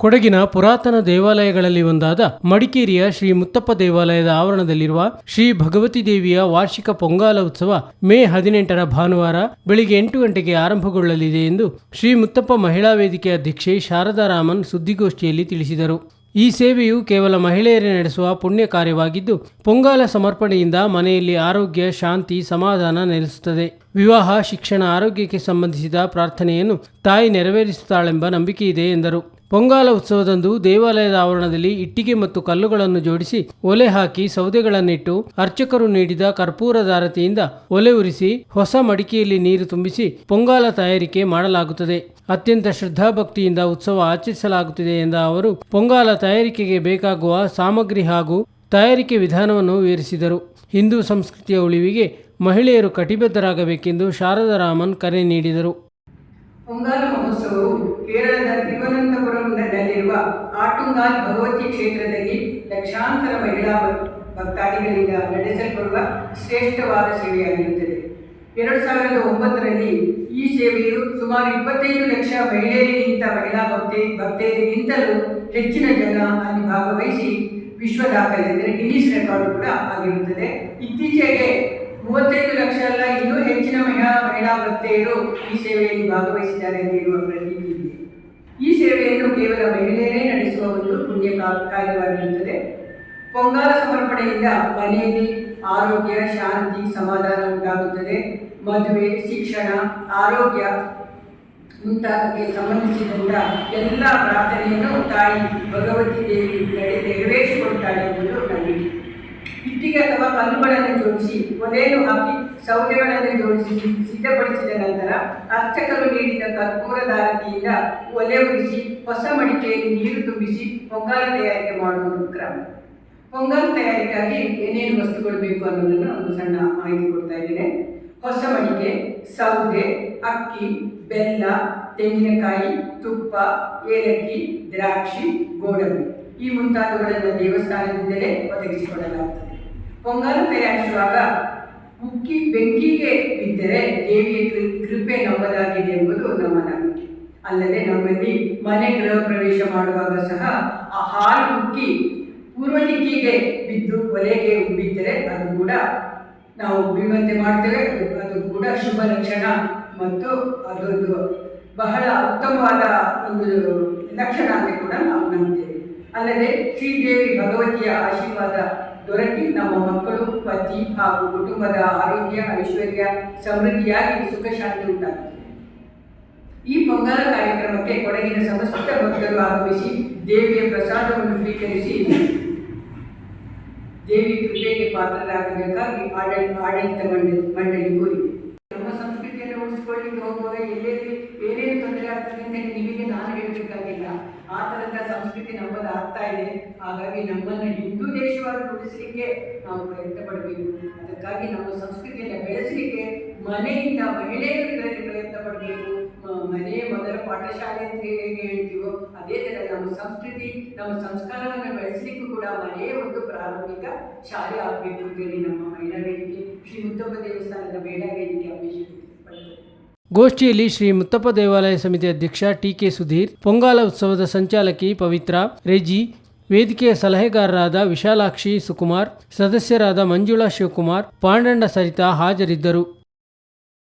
ಕೊಡಗಿನ ಪುರಾತನ ದೇವಾಲಯಗಳಲ್ಲಿ ಒಂದಾದ ಮಡಿಕೇರಿಯ ಶ್ರೀ ಮುತ್ತಪ್ಪ ದೇವಾಲಯದ ಆವರಣದಲ್ಲಿರುವ ಶ್ರೀ ಭಗವತಿ ದೇವಿಯ ವಾರ್ಷಿಕ ಪೊಂಗಾಲ ಉತ್ಸವ ಮೇ ಹದಿನೆಂಟರ ಭಾನುವಾರ ಬೆಳಿಗ್ಗೆ ಎಂಟು ಗಂಟೆಗೆ ಆರಂಭಗೊಳ್ಳಲಿದೆ ಎಂದು ಶ್ರೀ ಮುತ್ತಪ್ಪ ಮಹಿಳಾ ವೇದಿಕೆ ಅಧ್ಯಕ್ಷೆ ಶಾರದಾರಾಮನ್ ಸುದ್ದಿಗೋಷ್ಠಿಯಲ್ಲಿ ತಿಳಿಸಿದರು. ಈ ಸೇವೆಯು ಕೇವಲ ಮಹಿಳೆಯರೇ ನಡೆಸುವ ಪುಣ್ಯ ಕಾರ್ಯವಾಗಿದ್ದು, ಪೊಂಗಾಲ ಸಮರ್ಪಣೆಯಿಂದ ಮನೆಯಲ್ಲಿ ಆರೋಗ್ಯ, ಶಾಂತಿ, ಸಮಾಧಾನ ನೆಲೆಸುತ್ತದೆ. ವಿವಾಹ, ಶಿಕ್ಷಣ, ಆರೋಗ್ಯಕ್ಕೆ ಸಂಬಂಧಿಸಿದ ಪ್ರಾರ್ಥನೆಯನ್ನು ತಾಯಿ ನೆರವೇರಿಸುತ್ತಾಳೆಂಬ ಇದೆ ಎಂದರು. ಪೊಂಗಾಲ ಉತ್ಸವದಂದು ದೇವಾಲಯದ ಆವರಣದಲ್ಲಿ ಇಟ್ಟಿಗೆ ಮತ್ತು ಕಲ್ಲುಗಳನ್ನು ಜೋಡಿಸಿ ಒಲೆ ಹಾಕಿ ಸೌದೆಗಳನ್ನಿಟ್ಟು ಅರ್ಚಕರು ನೀಡಿದ ಕರ್ಪೂರದಾರತಿಯಿಂದ ಒಲೆ ಉರಿಸಿ ಹೊಸ ಮಡಿಕೆಯಲ್ಲಿ ನೀರು ತುಂಬಿಸಿ ಪೊಂಗಾಲ ತಯಾರಿಕೆ ಮಾಡಲಾಗುತ್ತದೆ. ಅತ್ಯಂತ ಶ್ರದ್ಧಾಭಕ್ತಿಯಿಂದ ಉತ್ಸವ ಆಚರಿಸಲಾಗುತ್ತಿದೆ ಎಂದ ಅವರು, ಪೊಂಗಾಲ ತಯಾರಿಕೆಗೆ ಬೇಕಾಗುವ ಸಾಮಗ್ರಿ ಹಾಗೂ ತಯಾರಿಕೆ ವಿಧಾನವನ್ನು ವಿವರಿಸಿದರು. ಹಿಂದೂ ಸಂಸ್ಕೃತಿಯ ಉಳಿವಿಗೆ ಮಹಿಳೆಯರು ಕಟಿಬದ್ಧರಾಗಬೇಕೆಂದು ಶಾರದಾರಾಮನ್ ಕರೆ ನೀಡಿದರು. ಪೊಂಗಾಲ ಮಹೋತ್ಸವವು ಕೇರಳದ ತಿರುವನಂತಪುರಂನಲ್ಲಿರುವ ಆಟುಂಗಾಲ್ ಭಗವತಿ ಕ್ಷೇತ್ರದಲ್ಲಿ ಲಕ್ಷಾಂತರ ಮಹಿಳಾ ಭಕ್- ಭಕ್ತಾದಿಗಳಿಂದ ನಡೆಸಲ್ಪಡುವ ಶ್ರೇಷ್ಠವಾದ ಸೇವೆಯಾಗಿರುತ್ತದೆ. ಎರಡು ಸಾವಿರದ ಒಂಬತ್ತರಲ್ಲಿ ಈ ಸೇವೆಯು ಸುಮಾರು ಇಪ್ಪತ್ತೈದು ಲಕ್ಷ ಮಹಿಳೆಯರಿಗಿಂತ ಮಹಿಳಾ ಭಕ್ತಿ ಭಕ್ತೆಯರಿಗಿಂತಲೂ ಹೆಚ್ಚಿನ ಜನ ಅಲ್ಲಿ ಭಾಗವಹಿಸಿ ವಿಶ್ವ ದಾಖಲೆ ಅಂದರೆ ಗಿನ್ನಿಸ್ ರೆಕಾರ್ಡ್ ಕೂಡ ಆಗಿರುತ್ತದೆ. ಇತ್ತೀಚೆಗೆ ಮೂವತ್ತೈದು ಲಕ್ಷ ಅಲ್ಲ, ಇನ್ನೂ ಹೆಚ್ಚಿನ ಮಹಿಳಾ ಮಹಿಳಾ ಭಕ್ತೆಯರು ಈ ಸೇವೆಯಲ್ಲಿ ಭಾಗವಹಿಸಿದ್ದಾರೆ ಎಂದಿರುವ ಪ್ರತೀತಿ ಇದೆ. ಈ ಸೇವೆಯನ್ನು ಕೇವಲ ಮಹಿಳೆಯರೇ ನಡೆಸುವ ಒಂದು ಪುಣ್ಯ ಕಾರ್ಯವಾಗಿರುತ್ತದೆ. ಪೊಂಗಾಲ ಸಮರ್ಪಣೆಯಿಂದ ಮನೆಯಲ್ಲಿ ಆರೋಗ್ಯ, ಶಾಂತಿ, ಸಮಾಧಾನ ಉಂಟಾಗುತ್ತದೆ. ಮದುವೆ, ಶಿಕ್ಷಣ, ಆರೋಗ್ಯ ಮುಂತಾದಕ್ಕೆ ಸಂಬಂಧಿಸಿದಂಥ ಎಲ್ಲ ಪ್ರಾರ್ಥನೆಯನ್ನು ತಾಯಿ ಭಗವತಿ ದೇವಿ ನೆರವೇರಿಸಿಕೊಂಡು ಇಟ್ಟಿಗೆ ಅಥವಾ ಕಲ್ಲುಗಳನ್ನು ಜೋಡಿಸಿ ಒಲೆಯನ್ನು ಹಾಕಿ ಸೌದೆಗಳನ್ನು ಜೋಡಿಸಿ ಸಿದ್ಧಪಡಿಸಿದ ನಂತರ ಅರ್ಚಕರು ನೀಡಿದ ಕರ್ಪೂರದಾರತಿಯಿಂದ ಒಲೆ ಉರಿಸಿ, ಹೊಸ ಮಡಿಕೆಯಲ್ಲಿ ನೀರು ತುಂಬಿಸಿ ಪೊಂಗಲ್ ತಯಾರಿಕೆ ಮಾಡುವುದು ಕ್ರಮ. ಪೊಂಗಲ್ ತಯಾರಿಕೆಗಾಗಿ ಏನೇನು ವಸ್ತುಗಳು ಬೇಕು ಅನ್ನೋದನ್ನು ಒಂದು ಸಣ್ಣ ಮಾಹಿತಿ ಕೊಡ್ತಾ ಇದ್ದೇನೆ. ಹೊಸ ಮಡಿಕೆ, ಸೌದೆ, ಅಕ್ಕಿ, ಬೆಲ್ಲ, ತೆಂಗಿನಕಾಯಿ, ತುಪ್ಪ, ಏಲಕ್ಕಿ, ದ್ರಾಕ್ಷಿ, ಗೋಡಂಬಿ. ಈ ಮುಂತಾದವುಗಳನ್ನು ದೇವಸ್ಥಾನದಿಂದಲೇ ಒದಗಿಸಿಕೊಡಲಾಗುತ್ತದೆ ಪೊಂಗಲ್ ತಯಾರಿಸುವಾಗ ಉಕ್ಕಿ ಬೆಂಕಿಗೆ ಬಿದ್ದರೆ ದೇವಿಯ ಕೃಪೆ ನಮ್ಮದಾಗಿದೆ ಎಂಬುದು ನಮ್ಮ ನಂಬಿಕೆ. ಅಲ್ಲದೆ ನಮ್ಮಲ್ಲಿ ಮನೆ ಗೃಹ ಪ್ರವೇಶ ಮಾಡುವಾಗ ಸಹ ಆ ಹಾಲು ಉಕ್ಕಿ ಪೂರ್ವ ದಿಕ್ಕಿಗೆ ಬಿದ್ದು ಒಲೆಗೆ ಬಿದ್ದರೆ ಅದು ಕೂಡ ನಾವು ಬೀಳುವಂತೆ ಮಾಡ್ತೇವೆ. ಅದು ಅದು ಕೂಡ ಶುಭ ಲಕ್ಷಣ ಮತ್ತು ಅದೊಂದು ಬಹಳ ಉತ್ತಮವಾದ ಒಂದು ಲಕ್ಷಣ ಅಂತ ಕೂಡ ನಾವು ನಂಬ್ತೇವೆ. ಅಲ್ಲದೆ ಶ್ರೀದೇವಿ ಭಗವತಿಯ ಆಶೀರ್ವಾದ ದೊರಕಿ ನಮ್ಮ ಮಕ್ಕಳು, ಪತಿ ಹಾಗೂ ಕುಟುಂಬದ ಆರೋಗ್ಯ, ಐಶ್ವರ್ಯ, ಸಮೃದ್ಧಿಯಾಗಿ ಸುಖ ಶಾಂತಿ ಉಂಟಾಗುತ್ತದೆ. ಈ ಪೊಂಗಲ ಕಾರ್ಯಕ್ರಮಕ್ಕೆ ಕೊಡಗಿನ ಸಮಸ್ತ ಭಕ್ತರು ಆಗಮಿಸಿ ದೇವಿಯ ಪ್ರಸಾದವನ್ನು ಸ್ವೀಕರಿಸಿ ದೇವಿ ಕೃಪೆಗೆ ಪಾತ್ರರಾಗಬೇಕಾಗಿ ಆಡಳಿತ ಆಡಳಿತ ಮಂಡಳಿ ಮಂಡಳಿ ಕೋರಿದೆ ನಮ್ಮ ಸಂಸ್ಕೃತಿಯನ್ನು ಉಳಿಸಿಕೊಳ್ಳಿಕ್ಕೆ ಹೋಗುವಾಗ ಎಲ್ಲೆಲ್ಲಿ, ಏನೇನು ತೊಂದರೆ ಆಗ್ತದೆ ಅಂತ ನಿಮಗೆ ನಾನು ಹೇಳಬೇಕಾಗಿಲ್ಲ. ಆ ಥರದ ಸಂಸ್ಕೃತಿ ನಮ್ಮದು ಆಗ್ತಾ ಇದೆ. ಹಾಗಾಗಿ ನಮ್ಮನ್ನು ಹಿಂದೂ ದೇಶವಾಗಿ ಉಳಿಸಲಿಕ್ಕೆ ನಾವು ಪ್ರಯತ್ನ ಪಡಬೇಕು. ಅದಕ್ಕಾಗಿ ನಮ್ಮ ಸಂಸ್ಕೃತಿಯನ್ನು ಬೆಳೆಸಲಿಕ್ಕೆ ಮನೆಯಿಂದ ಮಹಿಳೆಯರು ಇದರಲ್ಲಿ ಪ್ರಯತ್ನ ಪಡಬೇಕು. ಮನೆಯ ಮೊದಲ ಪಾಠಶಾಲೆ ಅಂತ ಹೇಗೆ ಹೇಳ್ತೀವೋ, ಅದೇ ಥರ ನಮ್ಮ ಸಂಸ್ಕೃತಿ, ನಮ್ಮ ಸಂಸ್ಕಾರವನ್ನು ಬೆಳೆಸಲಿಕ್ಕೂ ಕೂಡ ಮನೆಯೇ ಒಂದು ಪ್ರಾರಂಭಿಕ ಶಾಲೆ ಆಗಬೇಕು ಅಂತೇಳಿ ನಮ್ಮ ಮಹಿಳಾ ವೇದಿಕೆ, ಶ್ರೀ ಮುತ್ತಪ್ಪ ದೇವಸ್ಥಾನದ ಮಹಿಳಾ ವೇದಿಕೆ ಪಡ್ತದೆ ಗೋಷ್ಠಿಯಲ್ಲಿ ಶ್ರೀ ಮುತ್ತಪ್ಪ ದೇವಾಲಯ ಸಮಿತಿ ಅಧ್ಯಕ್ಷ ಟಿಕೆ ಸುಧೀರ್, ಪೊಂಗಾಲ ಉತ್ಸವದ ಸಂಚಾಲಕಿ ಪವಿತ್ರ, ರೆಜಿ, ವೇದಿಕೆಯ ಸಲಹೆಗಾರರಾದ ವಿಶಾಲಾಕ್ಷಿ ಸುಕುಮಾರ್, ಸದಸ್ಯರಾದ ಮಂಜುಳಾ ಶಿವಕುಮಾರ್, ಪಾಂಡಂಡ ಸರಿತಾ ಹಾಜರಿದ್ದರು.